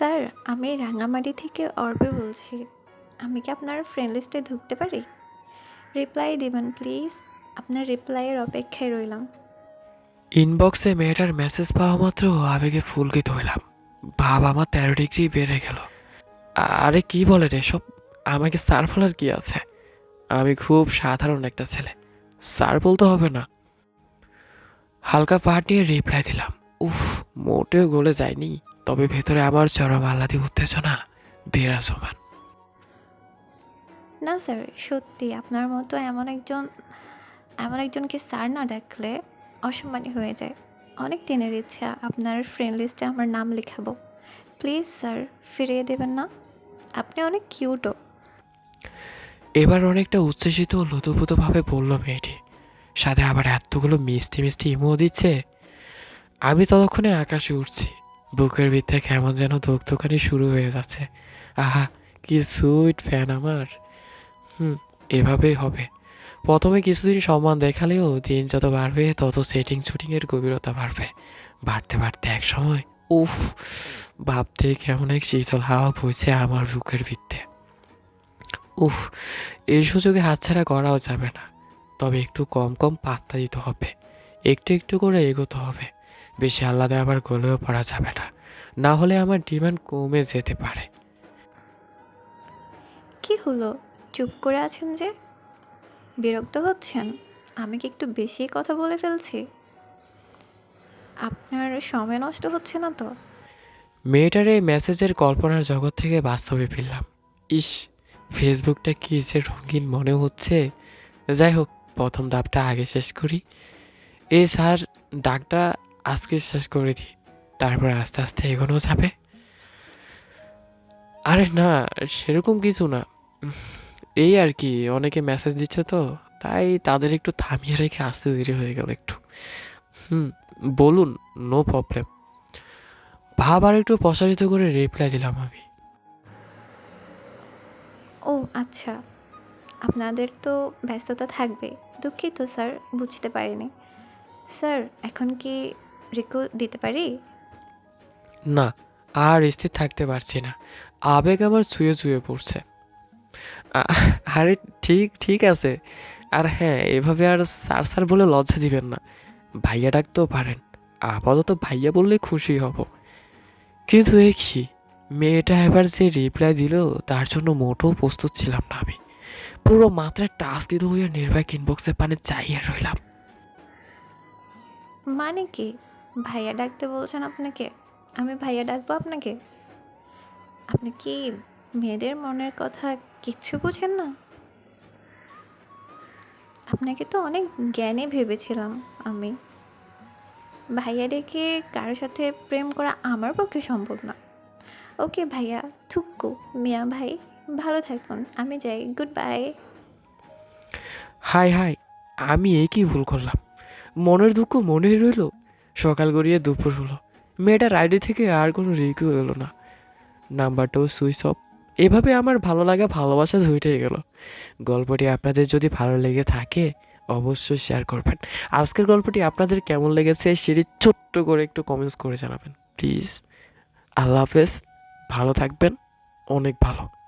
Sir, আমি রাঙামাটি থেকে অর্বে বলছি। আমি কি আপনার ফ্রেন্ড লিস্টে ঢুকতে পারি? রিপ্লাই দিবেন প্লিজ আপনার রিপ্লাইয়ের অপেক্ষায় রইলাম। ইনবক্সে মেয়েটার মেসেজ পাওয়া মাত্র আবেগে ফুলকিত হইলাম। ভাব আমার তেরো ডিগ্রি বেড়ে গেল। আরে কি বলে রে সব আমাকে স্যার ফলার কি আছে? আমি খুব সাধারণ একটা ছেলে। স্যার বলতে হবে না। হালকা পাহাড় নিয়ে রিপ্লাই দিলাম। উফ, মোটেও গলে যায়নি। তবে ভেতরে আমার চরম আহ্লাদি উত্তেজনা বিরাজমান। না স্যার সত্যি আপনার মতো এমন একজন এমন একজনকে স্যার না ডাকলে অসম্মানী হয়ে যায়। অনেক দিনের ইচ্ছা আপনার ফ্রেন্ড লিস্টে আমার নাম লেখাবো। প্লিজ স্যার ফিরিয়ে দেবেন না? আপনি অনেক কিউটও এবার অনেকটা উচ্ছ্বসিত ও লুতুপুতুভাবে বলল মেয়েটি সাথে আবার এতগুলো মিষ্টি মিষ্টি ইমো দিচ্ছে। আমি ততক্ষণে আকাশে উঠছি। বুকের ভিতরে কেমন যেন দোকানি শুরু হয়ে যাচ্ছে। আহা, কি সুইট ফ্যান আমার। হুম, এভাবেই হবে। প্রথমে কিছুদিন সম্মান দেখালেও দিন যত বাড়বে, তত সেটিং শুটিংয়ের গভীরতা বাড়বে। বাড়তে বাড়তে এক সময়, উফ, ভাবতে কেমন এক শীতল হাওয়া বইছে আমার বুকের ভিত্তে উফ, এই সুযোগে হাতছাড়া করাও যাবে না। তবে একটু কম কম পাত্তা দিতে হবে। একটু একটু করে এগোতে হবে। বেশি আহ্লাদে আবার গলেও পড়া যাবে না। না হলে আমার ডিমান্ড কমে যেতে পারে। কি হলো? চুপ করে আছেন যে? বিরক্ত হচ্ছেন? আমি কি একটু বেশি কথা বলে ফেলছি? আপনার সময় নষ্ট হচ্ছে না তো? মেয়েটার এই মেসেজের কল্পনার জগৎ থেকে বাস্তবে ফিরলাম। ইস ফেসবুকটা কি যে রঙিন মনে হচ্ছে। যাই হোক প্রথম ধাপটা আগে শেষ করি। এ স্যার ডাকটা আজকে শেষ করে দিই তারপর আস্তে আস্তে এগোনো যাবে। আরে না, সেরকম কিছু না। এই আর কি, অনেকে মেসেজ দিচ্ছে তো, তাই তাদের একটু থামিয়ে রেখে আসতে দেরি হয়ে গেল একটু। হুম, বলুন নো প্রবলেম ভাব আর একটু প্রসারিত করে রিপ্লাই দিলাম আমি। ও আচ্ছা। আপনাদের তো ব্যস্ততা থাকবে, দুঃখিত স্যার, বুঝতে পারিনি। স্যার, এখন কি রিকো দিতে পারি? না আর স্থির থাকতে পারছি না। আবেগ আমার ছুঁয়ে ছুঁয়ে পড়ছে। আ- আরে ঠিক ঠিক আছে। আর হ্যাঁ এভাবে আর স্যার স্যার বলে লজ্জা দিবেন না। ভাইয়া ডাকতেও পারেন। আপাতত ভাইয়া বললে খুশি হব। কিন্তু এ কি? মেয়েটা এবার যে রিপ্লাই দিল তার জন্য মোটেও প্রস্তুত ছিলাম না আমি। পুরো মাত্রায় টাস্ক দিতে হইয়া নির্বাক ইনবক্সে পানে চাইয়া রইলাম। মানে কি? ভাইয়া ডাকতে বলছেন আপনাকে? আমি ভাইয়া ডাকবো আপনাকে? আপনি কি মেয়েদের মনের কথা কিচ্ছু বুঝেন না? আপনাকে তো অনেক জ্ঞানে ভেবেছিলাম আমি। ভাইয়া ডেকে কারোর সাথে প্রেম করা আমার পক্ষে সম্ভব না। ওকে ভাইয়া থুক্কু মিয়া ভাই, ভালো থাকুন, আমি যাই গুড বাই হাই হাই, আমি এই কি ভুল করলাম। মনের দুঃখ মনেই রইল সকাল গড়িয়ে দুপুর হলো। মেয়েটার আইডি থেকে আর কোনো রিকিউ এলো না। নাম্বারটাও সুইচ অফ। এভাবে আমার ভালো লাগা, ভালোবাসা ধুইটে গেল। গল্পটি আপনাদের যদি ভালো লেগে থাকে, অবশ্যই শেয়ার করবেন। আজকের গল্পটি আপনাদের কেমন লেগেছে সেটি ছোট্ট করে একটু কমেন্টস করে জানাবেন। প্লিজ আল্লাহ হাফেজ। ভালো থাকবেন। অনেক ভালো।